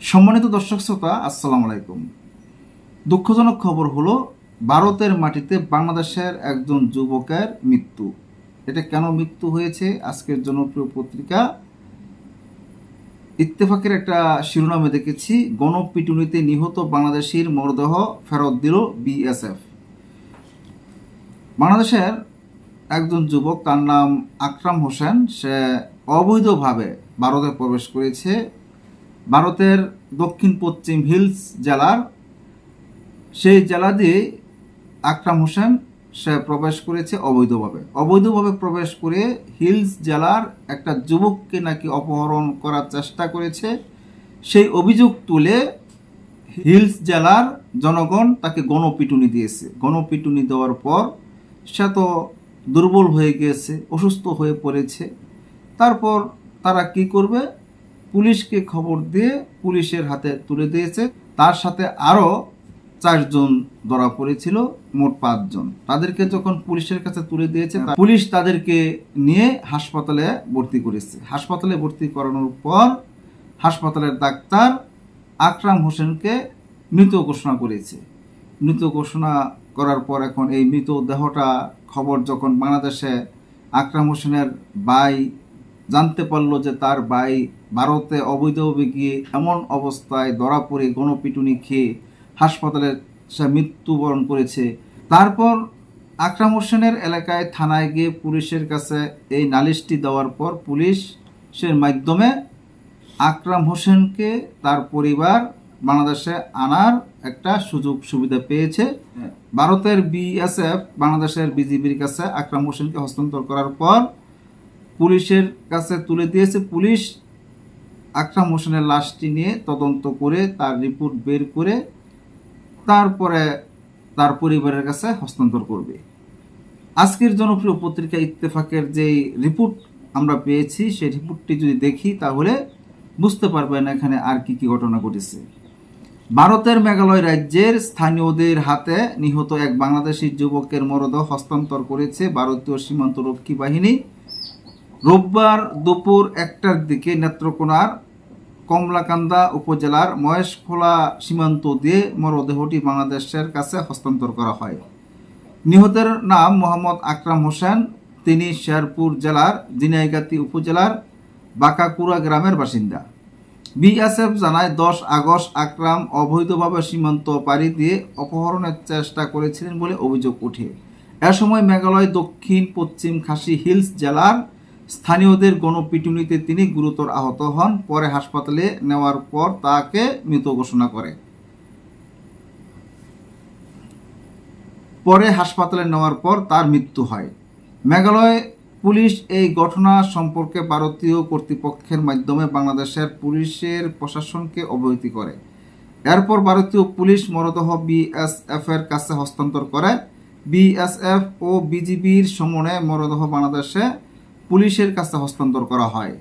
সম্মানিত দর্শক শ্রোতা, আসসালামু আলাইকুম। দুঃখজনক খবর হলো, ভারতের মাটিতে বাংলাদেশের একজন যুবকের মৃত্যু। এটা কেন মৃত্যু হয়েছে? আজকের জনপ্রিয় পত্রিকা। ইত্তেফাকের একটা শিরোনামে দেখেছি, গণপিটুনিতে নিহত বাংলাদেশির মরদেহ ফেরত দিল বিএসএফ। বাংলাদেশের একজন যুবক, তার নাম আকরাম হোসেন, সে অবৈধভাবে ভারতে প্রবেশ করেছে। ভারতের দক্ষিণ পশ্চিম হিলস জেলার সেই জেলা দিয়ে আকরাম হোসেন সে প্রবেশ করেছে অবৈধভাবে। অবৈধভাবে প্রবেশ করে হিলস জেলার একটা যুবককে নাকি অপহরণ করার চেষ্টা করেছে। সেই অভিযোগ তুলে হিলস জেলার জনগণ তাকে গণপিটুনি দিয়েছে। গণপিটুনি দেওয়ার পর সে তো দুর্বল হয়ে গিয়েছে, অসুস্থ হয়ে পড়েছে। তারপর তারা কি করবে? পুলিশকে খবর দিয়ে পুলিশের হাতে তুলে দিয়েছে। তার সাথে আরও চারজন ধরা পড়েছিল, মোট পাঁচজন। তাদেরকে যখন পুলিশের কাছে তুলে দিয়েছে পুলিশ তাদেরকে নিয়ে হাসপাতালে ভর্তি করেছে। হাসপাতালে ভর্তি করানোর পর হাসপাতালের ডাক্তার আকরাম হোসেনকে মৃত ঘোষণা করেছে। মৃত ঘোষণা করার পর এখন এই মৃতদেহটা খবর যখন বাংলাদেশে আকরাম হোসেনের ভাই জানতে পারল যে তার ভাই ভারতে অবৈধভাবে গিয়ে এমন অবস্থায় ধরা পড়ে গণপিটুনি খেয়ে হাসপাতালে সে মৃত্যুবরণ করেছে। তারপর আকরাম হোসেনের এলাকায় থানায় গিয়ে পুলিশের কাছে এই নালিশটি দেওয়ার পর পুলিশের মাধ্যমে আকরাম হোসেনকে তার পরিবার বাংলাদেশে আনার একটা সুযোগ সুবিধা পেয়েছে। ভারতের বিএসএফ বাংলাদেশের বিজিবির কাছে আকরাম হোসেনকে হস্তান্তর করার পর পুলিশের কাছে তুলে দিয়েছে। পুলিশ আকরাম হোসেনের লাশটি নিয়ে তদন্ত করে তার রিপোর্ট বের করে তারপরে তার পরিবারের কাছে হস্তান্তর করবে। আজকের জনপ্রিয় পত্রিকা ইত্তেফাকের যে রিপোর্ট আমরা পেয়েছি, সেই রিপোর্টটি যদি দেখি তাহলে বুঝতে পারবেন এখানে আর কি কি ঘটনা ঘটেছে। ভারতের মেঘালয় রাজ্যের স্থানীয়দের হাতে নিহত এক বাংলাদেশি যুবকের মরদেহ হস্তান্তর করেছে ভারতীয় সীমান্ত রক্ষী বাহিনী। রোববার দুপুর একটার দিকে নেত্রকোনার কমলাকান্দা উপজেলার মহেশখোলা সীমান্ত দিয়ে মরদেহটি বাংলাদেশের কাছে হস্তান্তর করা হয়। নিহতের নাম মোহাম্মদ আকরাম হোসেন। তিনি শেরপুর জেলার দিনাইগাতি উপজেলার বাঁকাকুড়া গ্রামের বাসিন্দা। বিএসএফ জানায়, দশ আগস্ট আকরাম অবৈধভাবে সীমান্ত পাড়ি দিয়ে অপহরণের চেষ্টা করেছিলেন বলে অভিযোগ ওঠে। এ সময় মেঘালয় দক্ষিণ পশ্চিম খাসি হিলস জেলার স্থানীয়দের গণপিটুনিতে তিনি গুরুতর আহত হন, পরে হাসপাতালে নেওয়ার পর তাকে মৃত ঘোষণা করে। পরে হাসপাতালে নেওয়ার পর তার মৃত্যু হয়। মেঘালয় পুলিশ এই ঘটনা সম্পর্কে ভারতীয় কর্তৃপক্ষের মাধ্যমে বাংলাদেশের পুলিশের প্রশাসনকে অবহিত করে। এরপর ভারতীয় পুলিশ মরদেহ বিএসএফ এর কাছে হস্তান্তর করে। বিএসএফ ও বিজিবির সমনে মরদেহ বাংলাদেশে পুলিশের কাছে হস্তান্তর করা হয়।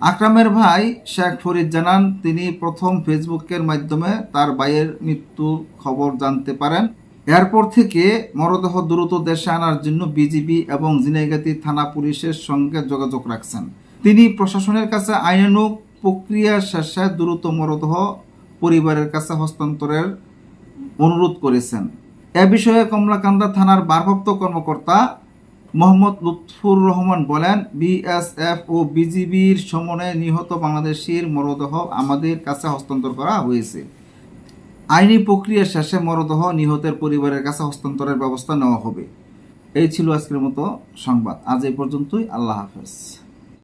আকরামের ভাই শেখ ফরিদ জানান, তিনি প্রথম ফেসবুকের মাধ্যমে তার ভাইয়ের মৃত্যুর খবর জানতে পারেন। এরপর থেকে মরদেহ দ্রুত দেশে আনার জন্য বিজিবি এবং জিনাইগাতি থানা পুলিশের সঙ্গে যোগাযোগ রাখছেন। তিনি প্রশাসনের কাছে আইনানুগ প্রক্রিয়া শেষে দ্রুত মরদেহ পরিবারের কাছে হস্তান্তরের অনুরোধ করেছেন। এ বিষয়ে কমলাকান্দা থানার ভারপ্রাপ্ত কর্মকর্তা মোহাম্মদ লুৎফুর রহমান বলেন, বিএসএফ ও বিজিবির সমনে নিহত বাংলাদেশের মরদেহ আমাদের কাছে হস্তান্তর করা হয়েছে। আইনি প্রক্রিয়া শেষে মরদেহ নিহতের পরিবারের কাছে হস্তান্তরের ব্যবস্থা নেওয়া হবে। এই ছিল আজকের মতো সংবাদ। আজ এই পর্যন্তই। আল্লাহ হাফেজ।